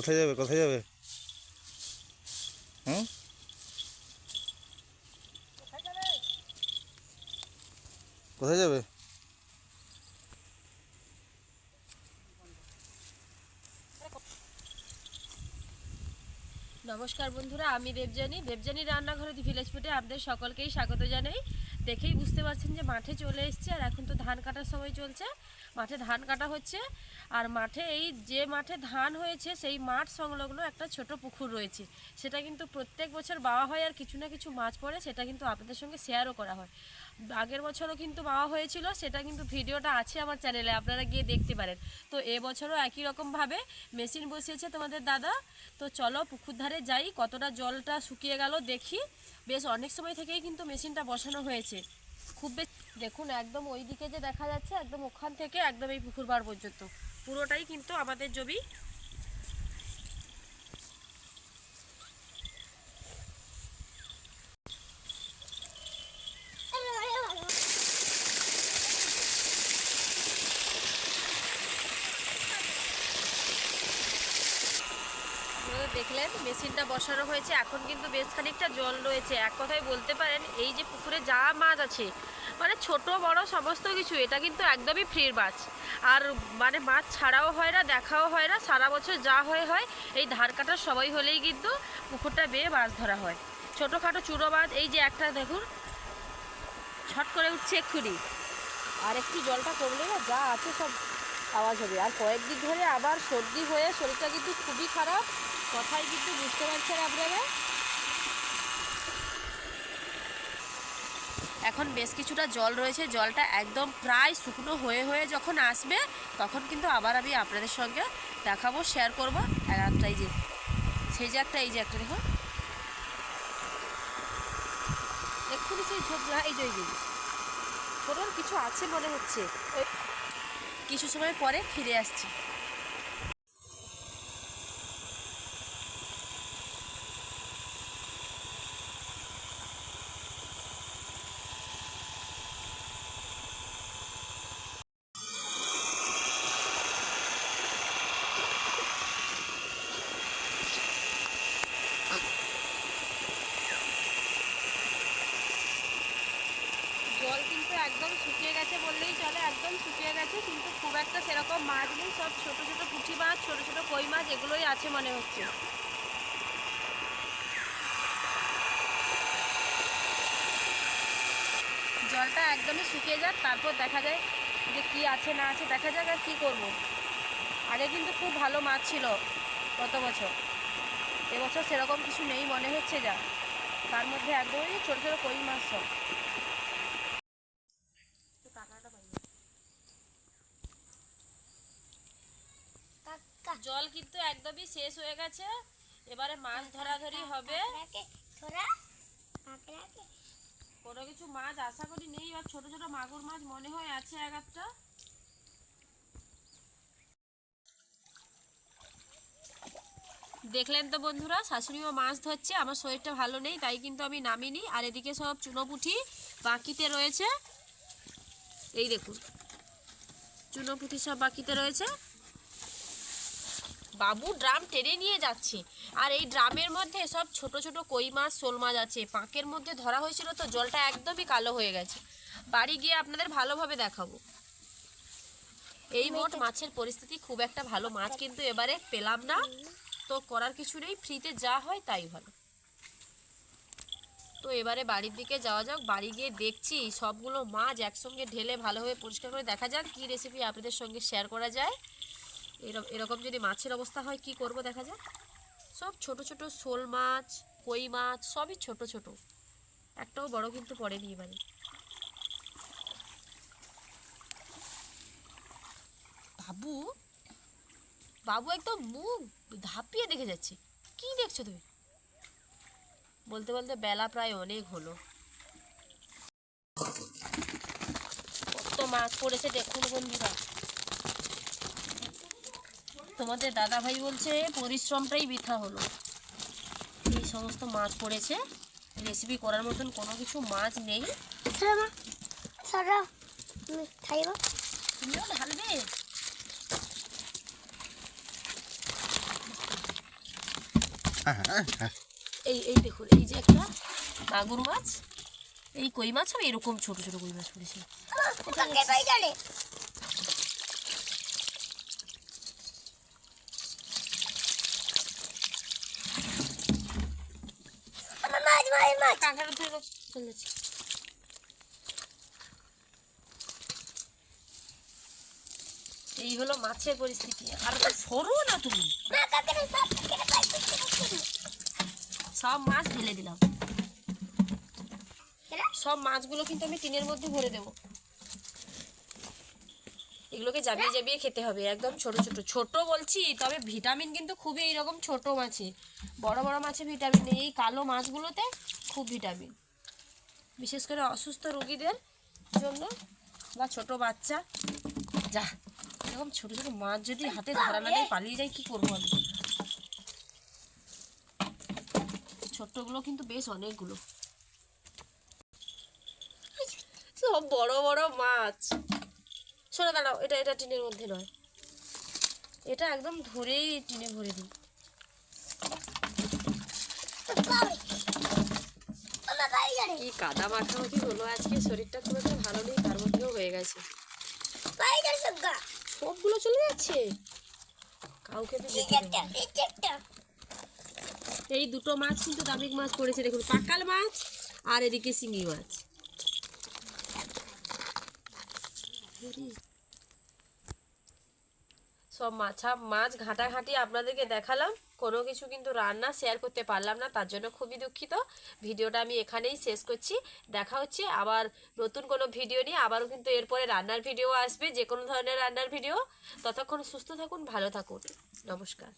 কোথায় যাবে কোথায় যাবে? হুম? কোথায় যাবে? নমস্কার বন্ধুরা, আমি দেবজানি দেবজানি রান্নাঘরে ভিলেজ ফুটে আপনাদের সকলকেই স্বাগত জানাই। দেখেই বুঝতে পারছেন যে মাঠে চলে এসছে আর এখন তো ধান কাটার সময় চলছে। মাঠে ধান কাটা হচ্ছে আর মাঠে এই যে মাঠে ধান হয়েছে সেই মাঠ সংলগ্ন একটা ছোট পুকুর রয়েছে। সেটা কিন্তু প্রত্যেক বছর বাওয়া হয় আর কিছু না কিছু মাছ পড়ে, সেটা কিন্তু আপনাদের সঙ্গে শেয়ারও করা হয়। আগের বছরও কিন্তু মাওয়া হয়েছিল, সেটা কিন্তু ভিডিওটা আছে আমার চ্যানেলে, আপনারা গিয়ে দেখতে পারেন। তো এবছরও একই রকমভাবে মেশিন বসিয়েছে তোমাদের দাদা। তো চলো পুকুর ধারে যাই, কতটা জলটা শুকিয়ে গেল দেখি। বেশ অনেক সময় থেকেই কিন্তু মেশিনটা বসানো হয়েছে। খুব বেশ দেখুন, একদম ওই দিকে যে দেখা যাচ্ছে, একদম ওখান থেকে একদম এই পুকুর পাড় পর্যন্ত। পুরোটাই কিন্তু আমাদের জমি আপনারা দেখলেন, মেশিনটা বসানো হয়েছে। এখন কিন্তু বেশ খানিকটা জল রয়েছে। এক কথায় বলতে পারেন, এই যে পুকুরে যা মাছ আছে মানে ছোট, বড় সমস্ত কিছু, এটা কিন্তু একদমই ফ্রির মাছ। আর মানে মাছ ছাড়াও হয় না, দেখাও হয় না, সারা বছর যা হয়ে, হয়, এই ধার কাটার সবাই হলেই কিন্তু পুকুরটা বেয়ে মাছ ধরা হয়। ছোটোখাটো চুড়ো মাছ, এই যে একটা দেখুন, ছট করে উঠছে এক্ষুনি। আর একটু জলটা কমলে না যা আছে সব আওয়াজ হবে। আর কয়েকদিন ধরে আবার সর্দি হয়ে শরীরটা কিন্তু খুবই খারাপ। কথাই কিন্তু বুঝতে পারছেন আপনারা? এখন বেশ কিছুটা জল রয়েছে, জলটা একদম প্রায় শুকনো হয়ে হয়ে যখন আসবে, তখন কিন্তু আবার আমি আপনাদের সঙ্গে দেখাবো শেয়ার করব। এই যে, সেই যে একটা, এই যে একটা দেখুন। এক্ষুনি সেই ঝোপ এই যে ছোটোর কিছু আছে মনে হচ্ছে। কিছু সময় পরে ফিরে আসছি জল কিন্তু একদম শুকিয়ে গেছে বললেই চলে একদম শুকিয়ে গেছে, কিন্তু খুব একটা সেরকম মাছ নেই, সব ছোট ছোট পুঁটি মাছ, ছোট ছোট কই মাছ, এগুলোই আছে মনে হচ্ছে। জলটা একদমই শুকিয়ে যাক, তারপর দেখা যায় যে কি আছে, না আছে, দেখা যাক আর কী করব। আগে কিন্তু খুব ভালো মাছ ছিল গত বছর। এবছর সেরকম কিছু নেই মনে হচ্ছে যা। তার মধ্যে একদমই ছোটো ছোটো কই মাছ সব। জল কিন্তু একদমই শেষ হয়ে গেছে। এবারে মাছ ধরাধরি হবে। কোনো কিছু মাছ আশা করি নেই আর ছোট ছোট মাগুর মাছ মনে হয় আছে এক একটা। দেখলেন তো বন্ধুরা শাশুড়িও মাছ ধরছে আমার শরীরটা ভালো নেই তাই কিন্তু আমি নামিনি। আর এদিকে সব চুনোপুঠি বাকিতে রয়েছে। এই দেখুন চুনোপুঠি সব বাকিতে রয়েছে। বাবু ড্রাম টেনে নিয়ে যাচ্ছে। আর এই ড্রামের মধ্যে সব ছোট ছোট কই মাছ শোল মাছ আছে। পাঁকের মধ্যে ধরা হয়েছিল তো জলটা একদমই কালো হয়ে গেছে। বাড়ি গিয়ে আপনাদের ভালোভাবে দেখাবো। এই মোট মাছের পরিস্থিতি খুব একটা ভালো। মাছ কিন্তু এবারে পেলাম না। তো করার কিছু নেই ফ্রিতে যা হয় তাই ভালো তো এবারে বাড়ির দিকে যাওয়া যাক। বাড়ি গিয়ে দেখছি সবগুলো মাছ একসঙ্গে ঢেলে ভালোভাবে পরিষ্কার করে দেখা যাক কী রেসিপি আপনাদের সঙ্গে শেয়ার করা যায়। এরকম যদি মাছের অবস্থা হয় কি করব দেখা যাক? সব ছোট ছোট শোল মাছ, কই মাছ, সবই ছোট ছোট। একটাও বড় কিন্তু পড়েনি এবারে। বাবু বাবু একদম মুখ ধাপিয়ে দেখে যাচ্ছে। কি দেখছ তুমি? বলতে বলতে বেলা প্রায় অনেক হলো। কত মাছ পড়েছে দেখুন বন্ধুরা। তোমাদের দাদা ভাই বলছে পরিশ্রমটাই বৃথা হলো। এই সমস্ত মাছ পড়েছে। রেসিপি করার মতন কোনো কিছু মাছ নেই। তুমিও ঢালবে? এই এই দেখুন এই যে একটা মাগুর মাছ এই কই মাছ আর এরকম ছোট ছোট কই মাছ পড়েছে। মাছ। কাঁকড়া এই হলো মাছের পরিস্থিতি। আর সরো না তুমি? সব মাছ ঢেলে দিলাম। সব মাছগুলো কিন্তু আমি টিনের মধ্যে ভরে দেবো। এগুলোকে জাবিয়ে জাবিয়ে খেতে হবে একদম ছোট ছোট। ছোট বলছি তবে ভিটামিন কিন্তু খুবই এইরকম ছোট মাছে। বড় বড় মাছে ভিটামিন নেই। এই কালো মাছগুলোতে খুব ভিটামিন। বিশেষ করে অসুস্থ রোগীদের জন্য বা ছোট বাচ্চা, যা, এরকম ছোট ছোট মাছ যদি হাতে ধরা না পালিয়ে যায়, কি করব আমি? ছোট্টগুলো কিন্তু বেশ অনেকগুলো। সব বড় বড় মাছ। শোনো দাঁড়াও, এটা এটা টিনের মধ্যে নয়। এটা একদম ধরেই টিনে ভরে দিই। কি কাদা মাখামাখি হলো আজকে? শরীরটা খুব একটা ভালো নেই তার মধ্যেও হয়ে গেছে। সবগুলো। চলে যাচ্ছে? কাউকে এই দুটো মাছ কিন্তু দামিক মাছ পড়েছে দেখুন পাকাল মাছ আর এদিকে শিঙি মাছ। সব মাছা, মাছ ঘাঁটাঘাঁটি আপনাদেরকে দেখালাম। কোনো কিছু কিন্তু রান্না শেয়ার করতে পারলাম না, তার জন্য খুবই দুঃখিত। ভিডিওটা আমি এখানেই শেষ করছি। দেখা হচ্ছে আবার নতুন কোনো ভিডিও নিয়ে। আবারও কিন্তু এরপরে রান্নার ভিডিও আসবে যে কোনো ধরনের রান্নার ভিডিও। ততক্ষণ সুস্থ থাকুন, ভালো থাকুন। নমস্কার।